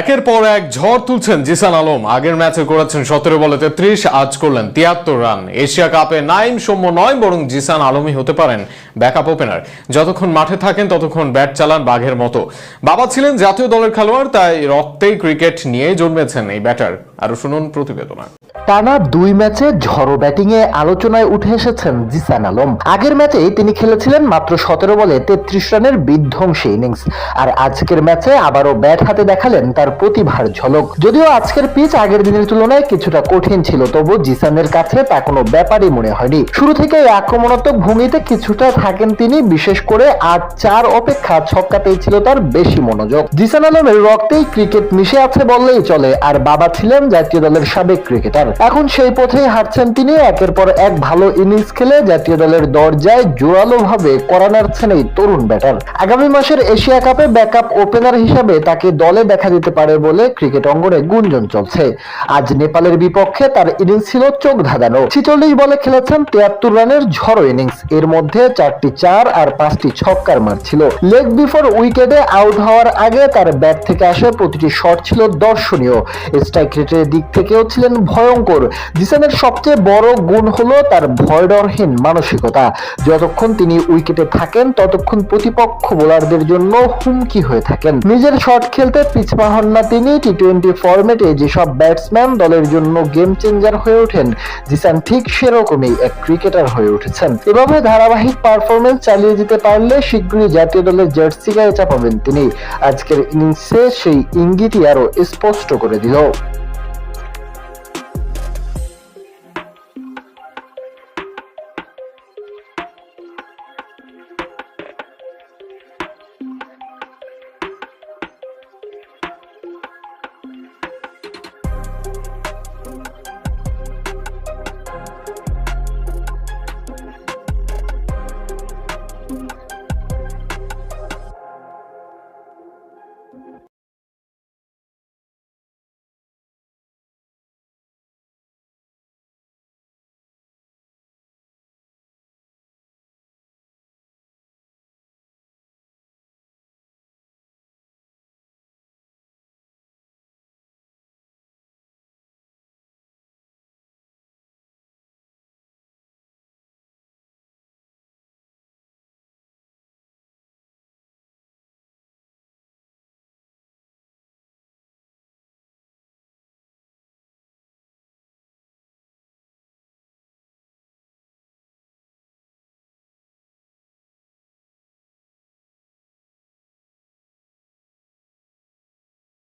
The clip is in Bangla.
একের পর এক ঝড় তুলছেন জিসান আলম। আগের ম্যাচে করেছেন সতেরো বলে তেত্রিশ, আজ করলেন তিয়াত্তর রান। এশিয়া কাপে নাইম সৌম্য নয়, বরং জিসান আলমই হতে পারেন ব্যাকআপ ওপেনার। যতক্ষণ মাঠে থাকেন, ততক্ষণ ব্যাট চালান বাঘের মতো। বাবা ছিলেন জাতীয় দলের খেলোয়াড়, তাই রক্তেই ক্রিকেট নিয়ে জন্মেছেন এই ব্যাটার। আরও শুনুন প্রতিবেদনা। টানা দুই ম্যাচে ঝড়ো ব্যাটিংয়ে আলোচনায় উঠে এসেছেন জিসান আলম। আগের তিনি খেলেছিলেন মাত্র সতেরো বলে তেত্রিশ রানের বিধ্বংসী ইনিংস। আর আজকের ম্যাচে আবারও ব্যাট হাতে দেখালেন তার প্রতিভার ঝলক। যদিও আজকের পিচ আগের দিনের তুলনায় কিছুটা কঠিন ছিল, তবু জিসানের কাছে তা কোনো ব্যাপারই মনে হয়নি। শুরু থেকে আক্রমণাত্মক ভঙ্গিতে কিছুটা থাকেন তিনি, বিশেষ করে আট চার অপেক্ষা ছক্কাতেই ছিল তার বেশি মনোযোগ। জিসান আলমের রক্তেই ক্রিকেট মিশে আছে বললেই চলে, আর বাবা ছিলেন জাতীয় দলের সাবেক ক্রিকেটার। এখন সেই পথেই হাঁটছেন তিনি, একের পর এক ভালো ইনিংস খেলে জাতীয় দলের দরজায় জোরালো ভাবে করা নাড়ছেন এই তরুণ ব্যাটার। আগামী মাসের এশিয়া কাপে ব্যাকআপ ওপেনার হিসাবে তাকে দলে দেখা যেতে পারে বলে ক্রিকেট অঙ্গনে গুঞ্জন চলছে। আজ নেপালের বিপক্ষে তার ইনিংস ছিল চোখ ধাঁধানো। ছিচল্লিশ বলে খেলেছেন তিয়াত্তর রানের ঝড়ো ইনিংস। এর মধ্যে চারটি চার আর পাঁচটি ছক্কার মার ছিল। লেগ বিফোর উইকেটে আউট হওয়ার আগে তার ব্যাট থেকে আসে প্রতিটি শট ছিল দর্শনীয়। স্ট্রাইক রেটের দিক থেকেও ছিলেন ভয়ঙ্কর। জিসানের সবচেয়ে বড় গুণ হলো তার ভয়ডরহীন মানসিকতা। যতক্ষণ তিনি উইকেটে থাকেন, ততক্ষণ প্রতিপক্ষ বোলারদের জন্য হুমকি হয়ে থাকেন। নিজের শট খেলতে পিছপা হন না তিনি টি টোয়েন্টি ফরম্যাটে যেসব ব্যাটসম্যান দলের জন্য গেম চেঞ্জার হয়ে ওঠেন, জিসান ঠিক সেরকমই এক ক্রিকেটার হয়ে উঠেছেন। এভাবে ধারাবাহিক পারফরমেন্স চালিয়ে যেতে পারলে শীঘ্রই জাতীয় দলের জার্সি গায়ে চাপাবেন তিনি। আজকের ইনিংসে সেই ইঙ্গিতই আরও স্পষ্ট করে দিল।